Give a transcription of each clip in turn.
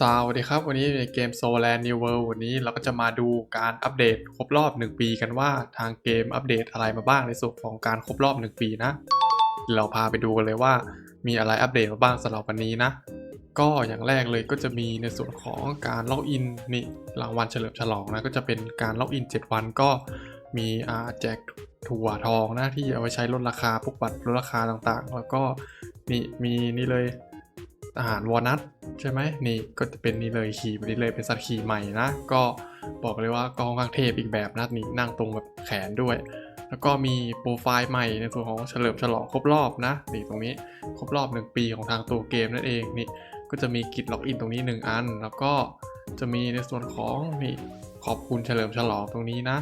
สวัสดีครับ วันนี้ในเกม s o l a n d New World วันนี้เราก็จะมาดูการอัปเดตครบรอบ 1 ปีกันว่าทางเกมอัปเดตอะไรมาบ้างในส่วนของการครบรอบ 1 ปีนะ เราพาไปดูกันเลยว่ามีอะไรอัปเดตมาบ้างสำหรับวันนี้นะ ก็อย่างแรกเลยก็จะมีในส่วนของการล็อกอินนี่รางวัลเฉลิมฉลองนะก็จะเป็นการล็อกอิน 7 วันก็มีแจกถั่วทองนะที่เอาไว้ใช้ลดราคาพวกบัตรลดราคาต่างๆ แล้วก็มีมีนี่เลย อาหารวอลนัทใช่ไหมนี่ก็จะเป็นนี่เลยขี่ไปนี่เลยเป็นสัตว์ขี่ใหม่นะ ก็บอกเลยว่าก็ค่อนข้างเทพอีกแบบนะนี่นั่งตรงแบบแขนด้วย แล้วก็มีโปรไฟล์ใหม่ในส่วนของเฉลิมฉลองครบรอบนะนี่ตรงนี้ครบรอบ 1 ปีของทางตัวเกมนั่นเองนี่ก็จะมีกิจล็อกอินตรงนี้ 1 อัน แล้วก็จะมีในส่วนของนี่ขอบคุณเฉลิมฉลองตรงนี้นะ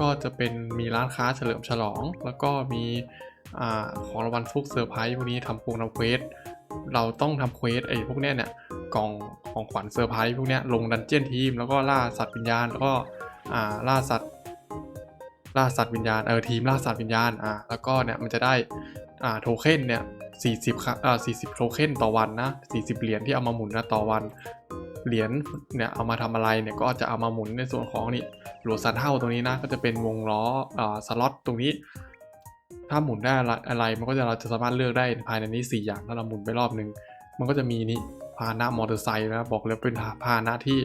ก็จะเป็นมีร้านค้าเฉลิมฉลอง แล้วก็มีอ่าของรางวัลฟุกเซอร์ไพรส์พวกนี้ทำโปรนำเควส เราต้องทำเควสไอ้พวกเนี้ยเนี่ยกล่องของขวัญเซอร์ไพรส์พวกเนี้ยลงดันเจียนทีม แล้วก็ล่าสัตว์วิญญาณ แล้วก็อ่าล่าสัตว์ล่าสัตว์วิญญาณเออทีมล่าสัตว์วิญญาณอ่าแล้วก็เนี่ยมันจะได้อ่าโทเค็นเนี่ย40ครับอ่า40โทเค็นต่อวันนะ40 เหรียญที่เอามาหมุนนะต่อวันเหรียญเนี่ยเอามาทำอะไรเนี่ยก็จะเอามาหมุนในส่วนของนี่หลวซันเท่าตรงนี้นะก็จะเป็นวงล้ออ่าสล็อตตรงนี้ ถ้าหมุนได้อะไรมันก็จะเราจะสามารถเลือกได้ภายในนี้ 4 อย่างถ้าเราหมุนไปรอบหนึ่งมันก็จะมีนี่พาหนะมอเตอร์ไซค์นะบอกเลยเป็นพาหนะที่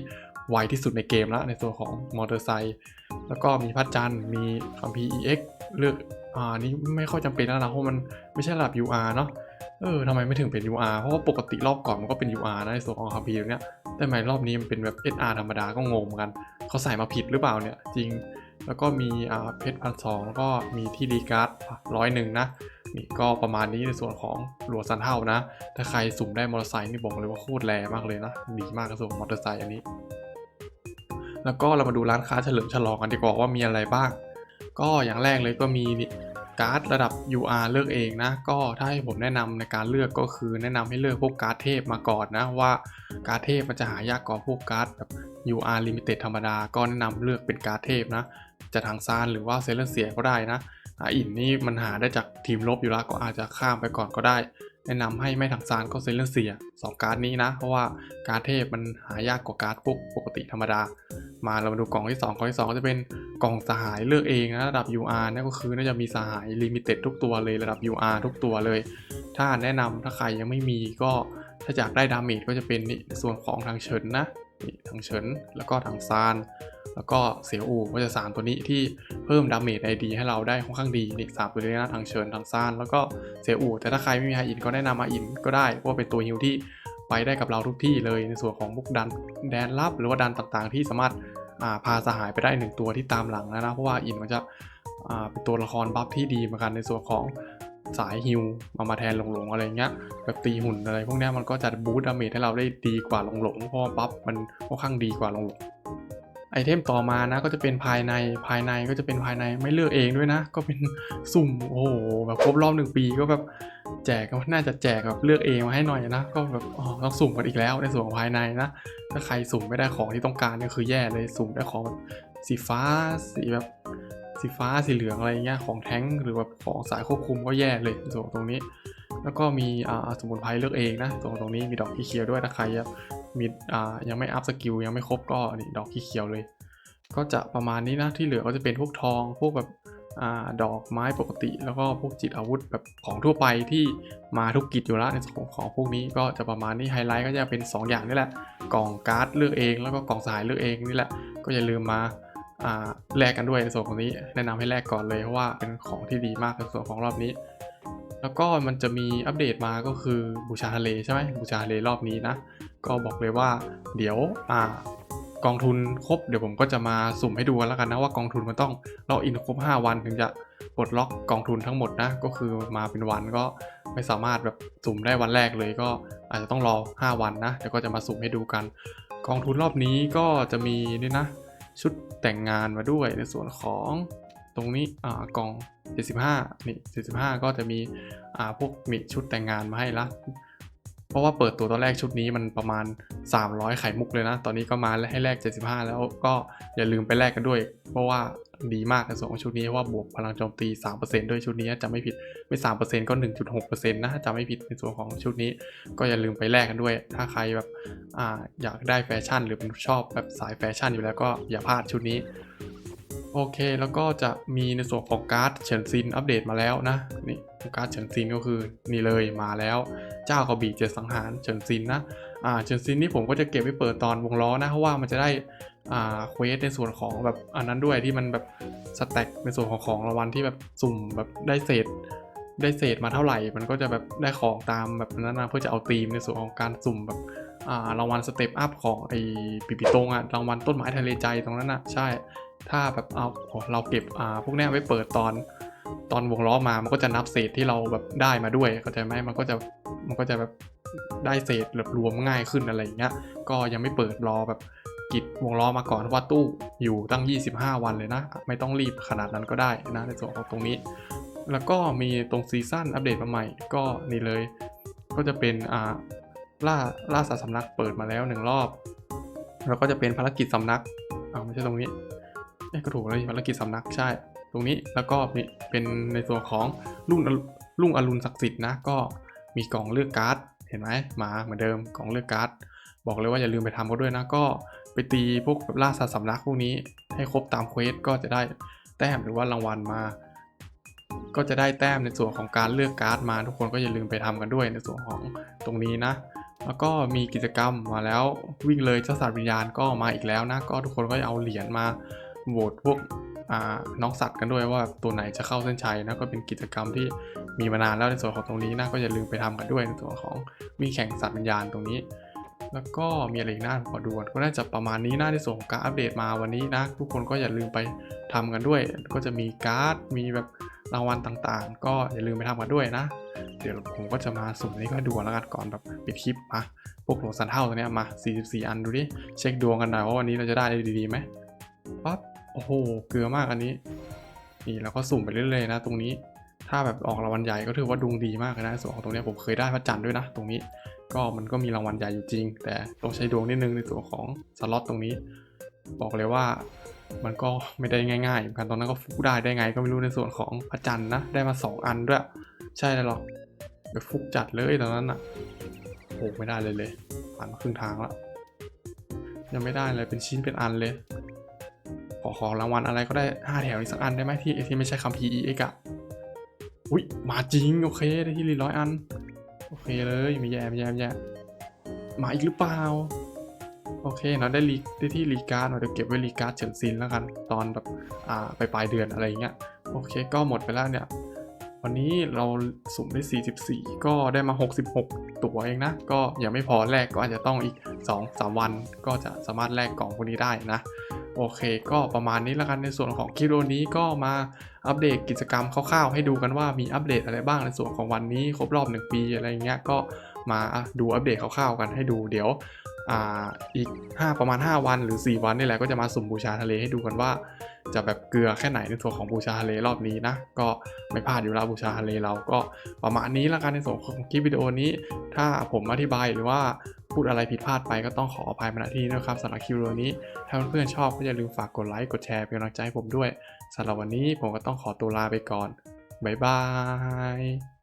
ไวที่สุดในเกมแล้วในส่วนของมอเตอร์ไซค์แล้วก็มีพัดจันทร์มีคัมพี EX เลือกอ่านี่ไม่ค่อยจำเป็นแล้วนะเพราะมันไม่ใช่ระดับ UR เนาะเออทำไมไม่ถึงเป็น UR เพราะว่าปกติรอบก่อนมันก็เป็น UR นะในส่วนของคัมพีเนี้ยแต่ทำไมรอบนี้มันเป็นแบบ SR ธรรมดาก็งงเหมือนกันเขาใส่มาผิดหรือเปล่าเนี่ยจริง แล้วก็มีเพชรพันสองแล้วก็มีที่ดีการ์ดร้อยหนึ่งนะนี่ก็ประมาณนี้ในส่วนของหลวซันเท่านะ ถ้าใครสุ่มได้มอเตอร์ไซค์นี่บอกเลยว่าโคตรแรงมากเลยนะ ดีมากในส่วนของมอเตอร์ไซค์อันนี้ แล้วก็เรามาดูร้านค้าเฉลิมฉลองกันดีกว่าว่ามีอะไรบ้าง ก็อย่างแรกเลยก็มีการ์ดระดับ UR เลือกเองนะ ก็ถ้าให้ผมแนะนำในการเลือกก็คือแนะนำให้เลือกพวกการ์ดเทพมาก่อนนะ ว่าการ์ดเทพมันจะหายากกว่าพวกการ์ดแบบ UR Limited ธรรมดา ก็แนะนำเลือกเป็นการ์ดเทพนะ จะทางซานหรือว่าเซเลเซียก็ได้นะอาอินนี่มันหาได้จากทีมลบอยู่แล้วก็อาจจะข้ามไปก่อนก็ได้ แนะนำให้ไม่ทางซานก็เซเลเซียสองการ์ดนี้นะ เพราะว่าการเทพมันหายากกว่าการ์ดพวกปกติธรรมดา มาเรามาดูกล่องที่2กล่องที่2จะเป็นกล่องสหายเลือกเองนะระดับ UR นั่นก็คือน่าจะมีสหายลิมิเต็ดทุกตัวเลยระดับ UR ทุกตัวเลย ถ้าแนะนำถ้าใครยังไม่มีก็ถ้าอยากได้ดาเมจก็จะเป็นส่วนของทางเฉินนะ ทางเฉินแล้วก็ทางซาน แล้วก็เสียอูก็จะสามตัวนี้ที่เพิ่มดาเมจไอดีให้เราได้ค่อนข้างดีนี่สามตัวนี้นะทางเชิญทางซาน แล้วก็เสียอูแต่ถ้าใครไม่มีไฮอินก็แนะนำมาอินก็ได้เพราะว่าเป็นตัวฮิวที่ไปได้กับเราทุกที่เลยในส่วนของพวกดันแดนลับหรือว่าดันต่างๆ ที่สามารถาพาสหายไปได้หนึ่งตัวที่ตามหลังนะนะเพราะว่าอินมันจะเป็นตัวละครบัฟที่ดีเหมือนกันในส่วนของ สายฮิวมามาแทนหลงๆอะไรเงี้ยแบบตีหุ่นอะไรพวกนี้มันก็จะบูสต์ดาเมจให้เราได้ดีกว่าหลงๆเพราะบัฟมันค่อนข้างดีกว่าหลงๆไอเทมต่อมานะก็จะเป็นภายในภายในก็จะเป็นภายในไม่เลือกเองด้วยนะ ก็เป็นสุ่มโอ้โหแบบครบรอบหนึ่งปีก็แบบแจกก็น่าจะแจกแบบเลือกเองมาให้หน่อยนะ ก็แบบอ๋อต้องสุ่มกันอีกแล้วในส่วนของภายในนะ ถ้าใครสุ่มไม่ได้ของที่ต้องการเนี่ยคือแย่เลยสุ่มได้ของแบบสีฟ้าสีแบบ สีฟ้าสีเหลืองอะไรเงี้ยของแท้งหรือแบบของสายควบคุมก็แย่เลยส่วนตรงนี้ แล้วก็มีอ่าสมุนไพรเลือกเองนะตรงตรงนี้มีดอกที่เขียวด้วยถ้าใครยังมีอ่ายังไม่อัพสกิลยังไม่ครบก็นี่ดอกที่เขียวเลย ก็จะประมาณนี้นะที่เหลือก็จะเป็นพวกทองพวกแบบอ่าดอกไม้ปกติ แล้วก็พวกจิตอาวุธแบบของทั่วไปที่มาทุกกิจอยู่แล้วในส่วนของของพวกนี้ก็จะประมาณนี้ไฮไลท์ก็จะเป็น 2 อย่างนี่แหละกล่องการ์ดเลือกเอง แล้วก็กล่องสายเลือกเองนี่แหละก็อย่าลืมมา แลกกันด้วยในส่วนของนี้ แนะนำให้แลกก่อนเลยเพราะว่าเป็นของที่ดีมากในส่วนของรอบนี้ แล้วก็มันจะมีอัปเดตมาก็คือบูชาทะเลใช่ไหมบูชาทะเลรอบนี้นะ ก็บอกเลยว่าเดี๋ยวอ่ากองทุนครบเดี๋ยวผมก็จะมาสุ่มให้ดูกันแล้วกันนะว่ากองทุนมันต้องล็อกอินครบ 5 วันถึงจะปลดล็อกกองทุนทั้งหมดนะ ก็คือมาเป็นวันก็ไม่สามารถแบบสุ่มได้วันแรกเลยก็อาจจะต้องรอ 5 วันนะเดี๋ยวก็จะมาสุ่มให้ดูกัน กองทุนรอบนี้ก็จะมีนี่นะ ชุดแต่งงานมาด้วยในส่วนของตรงนี้อ่ากล่อง 75 นี่ 75 ก็จะมีอ่าพวกมีชุดแต่งงานมาให้ละ เพราะว่าเปิดตัวตอนแรกชุดนี้มันประมาณ 300 ไข่มุกเลยนะ ตอนนี้ก็มาให้แลก 75 แล้วก็อย่าลืมไปแลกกันด้วย เพราะว่าดีมากในส่วนของชุดนี้เพราะว่าบวกพลังโจมตี 3%ด้วยชุดนี้จะไม่ผิดไม่ 3%ก็ 1.6%นะจะไม่ผิดในส่วนของชุดนี้ ก็อย่าลืมไปแลกกันด้วย ถ้าใครแบบออยากได้แฟชั่น หรือเป็นชอบแบบสายแฟชั่นอยู่แล้วก็อย่าพลาดชุดนี้ โอเคแล้วก็จะมีในส่วนของการ์ดเฉินซินอัปเดตมาแล้วนะนี่การ์ดเฉินซินก็คือนี่เลยมาแล้ว เจ้ากบีเจ็ดสังหารเฉินซินนะอ่าเฉินซินนี่ผมก็จะเก็บไว้เปิดตอนวงล้อนะเพราะว่ามันจะได้อ่าเควสในส่วนของแบบอันนั้นด้วยที่มันแบบสแต็กในส่วนของของรางวัลที่แบบสุ่มแบบได้เศษได้เศษมาเท่าไหร่ มันก็จะแบบได้ของตามแบบนั้นนะเพื่อจะเอาธีมในส่วนของการสุ่มแบบอ่ารางวัลสเต็ปอัพของไอ้ปิปิตงอะรางวัลต้นไม้ทะเลใจตรงนั้นนะใช่ ถ้าแบบเอาโอ้เราเก็บอ่าพวกนี้ไว้เปิดตอนตอนวงล้อมา มันก็จะนับเศษที่เราแบบได้มาด้วยเข้าใจไหมมันก็จะมันก็จะแบบได้เศษแบบรวมง่ายขึ้นอะไรอย่างเงี้ย ก็ยังไม่เปิดรอแบบกิดวงล้อมาก่อนว่าตู้อยู่ตั้ง 25 วันเลยนะ ไม่ต้องรีบขนาดนั้นก็ได้นะในส่วนของตรงนี้ แล้วก็มีตรงซีซั่นอัปเดตมาใหม่ ก็นี่เลย ก็จะเป็นอ่าล่าล่าสัตว์สำนักเปิดมาแล้วหนึ่งรอบ แล้วก็จะเป็นภารกิจสำนักอ่าไม่ใช่ตรงนี้ ก็ถูกเลยภารกิจสำนักใช่ ตรงนี้แล้วก็มีเป็นในส่วนของรุ่งอรุรุ่งอรุณศักดิ์สิทธิ์นะก็มีกล่องเลือกการ์ดเห็นไหมมาเหมือนเดิมกล่องเลือกการ์ดบอกเลยว่าอย่าลืมไปทำเขาด้วยนะก็ไปตีพวกแบบล่าสัตว์สำนักพวกนี้ให้ครบตามเควสก็จะได้แต้มหรือว่ารางวัลมา ก็จะได้แต้มในส่วนของการเลือกการ์ดมา ทุกคนก็อย่าลืมไปทำกันด้วยในส่วนของตรงนี้นะ แล้วก็มีกิจกรรมมาแล้ววิ่งเลยเจ้าสัตว์วิญญาณก็มาอีกแล้วนะก็ทุกคนก็เอาเหรียญมา โหวตพวกน้องสัตว์กันด้วยว่าตัวไหนจะเข้าเส้นชัยนะก็เป็นกิจกรรมที่มีมานานแล้วในส่วนของตรงนี้นะก็อย่าลืมไปทำกันด้วยในส่วนของวิ่งแข่งสัตว์วิญญาณตรงนี้ แล้วก็มีอะไรอีกหน้าขอดูก่อนก็น่าจะประมาณนี้นะในส่วนของการอัปเดตมาวันนี้นะทุกคนก็อย่าลืมไปทำกันด้วย ก็จะมีการ์ดมีแบบรางวัลต่างๆ ก็อย่าลืมไปทำกันด้วยนะ เดี๋ยวผมก็จะมาสุ่มนนี้ก็ดูแล้วกันก่อนแบบปิดคลิปมาพวกโหลสันเท่าตัวเนี้ยมา 44 อันดูดิเช็คดวงกันหน่อยว่าวันนี้เราจะได้ดีๆไหมปั๊บ โอ้โห เกลือมากอันนี้ นี่แล้วก็สุ่มไปเรื่อยๆนะ ตรงนี้ ถ้าแบบออกรางวัลใหญ่ก็ถือว่าดวงดีมากนะ ส่วนของตรงนี้ผมเคยได้พระจันทร์ด้วยนะ ตรงนี้ ก็มันก็มีรางวัลใหญ่อยู่จริง แต่ต้องใช้ดวงนิดนึงในส่วนของสล็อตตรงนี้ บอกเลยว่ามันก็ไม่ได้ง่ายๆเหมือนกันตอนนั้นก็ฟุกได้ได้ไงก็ไม่รู้ในส่วนของพระจันทร์นะ ได้มา 2 อันด้วย ใช่เลยหรอกไปฟุกจัดเลยตอนนั้นอะโอ้ไม่ได้เลยเลยผ่านมาครึ่งทางแล้วยังไม่ได้เลยเป็นชิ้นเป็นอันเลย ขอของรางวัลอะไรก็ได้ 5 แถวอีกสักอันได้ไหมที่ที่ไม่ใช่คัมภีเอกะอุ้ยมาจริง โอเคได้ที่รีร้อยอัน โอเคเลยไม่แย่ไม่แย่ไม่แย่มาอีกหรือเปล่า โอเคเนาะได้ลีได้ที่รีการ์ดเราจะเก็บไว้รีการ์ดเฉินซินแล้วกัน ตอนแบบอ่าไปปลายเดือนอะไรเงี้ยโอเคก็หมดไปแล้วเนี่ย วันนี้เราสุ่มได้ 44 ก็ได้มา 66 ตัวเองนะ ก็ยังไม่พอแลกก็อาจจะต้องอีก 2-3 วัน ก็จะสามารถแลกกล่องพวกนี้ได้นะ โอเค ก็ประมาณนี้แล้วกันในส่วนของคลิปวิดีโอนี้ก็มาอัปเดตกิจกรรมคร่าวๆ ให้ดูกันว่ามีอัปเดตอะไรบ้างในส่วนของวันนี้ครบรอบ 1 ปีอะไรเงี้ยก็มาดูอัปเดตคร่าวๆกันให้ดูเดี๋ยวอ,อีก 5 ประมาณ 5 วันหรือ 4 วันนี่แหละก็จะมาสุ่มบูชาทะเลให้ดูกันว่า จะแบบเกลือแค่ไหนในส่วนของบูชาทะเลรอบนี้นะ ก็ไม่พลาดอยู่แล้วบูชาทะเลเราก็ประมาณนี้แล้วกันในส่วนของคลิปวิดีโอนี้ ถ้าผมอธิบายหรือว่า พูดอะไรผิดพลาดไปก็ต้องขออภัยมาณที่นะครับสำหรับคลิปวิดีโอนี้ ถ้าเพื่อนๆชอบก็อย่าลืมฝากกดไลค์กดแชร์เป็นกำลังใจให้ผมด้วยสำหรับวันนี้ผมก็ต้องขอตัวลาไปก่อนบ๊ายบาย